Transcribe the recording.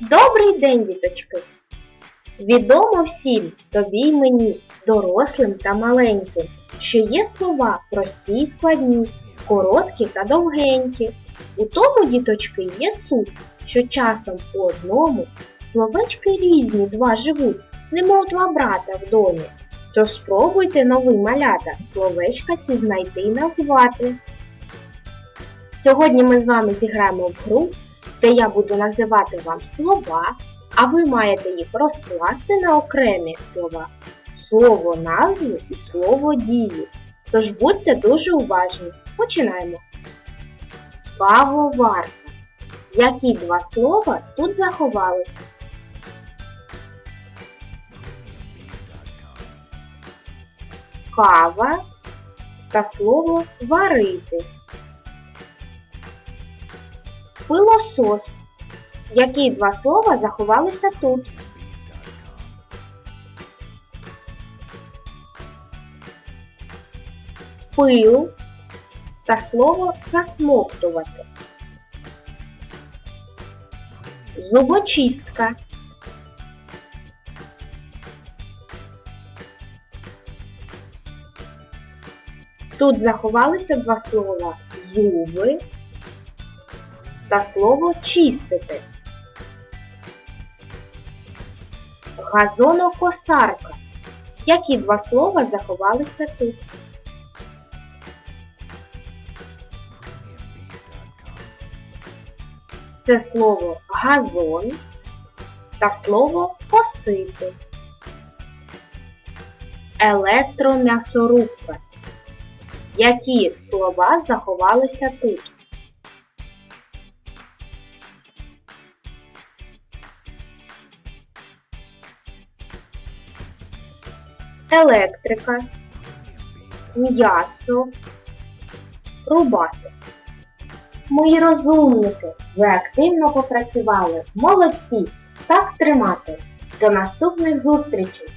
Добрий день, діточки! Відомо всім, тобі й мені, дорослим та маленьким, що є слова прості й складні, короткі та довгенькі. У тому, діточки, є суть, що часом по одному словечки різні два живуть, немов два брата в домі. Тож спробуйте новий малята словечка ці знайти й назвати. Сьогодні ми з вами зіграємо в гру, де я буду називати вам слова, а ви маєте їх розкласти на окремі слова, слово назву і слово дію. Тож будьте дуже уважні. Починаємо. Кавоварка. Які два слова тут заховалися? Кава та слово варити. Пилосос. Які два слова заховалися тут? Пил та слово засмоктувати. Зубочистка. Тут заховалися два слова зуби та слово чистити. Газонокосарка. Які два слова заховалися тут? Це слово газон та слово косити. Електром'ясорубка. Які слова заховалися тут? Електрика, м'ясо, рубати. Мої розумники, ви активно попрацювали. Молодці! Так тримати. До наступних зустрічей!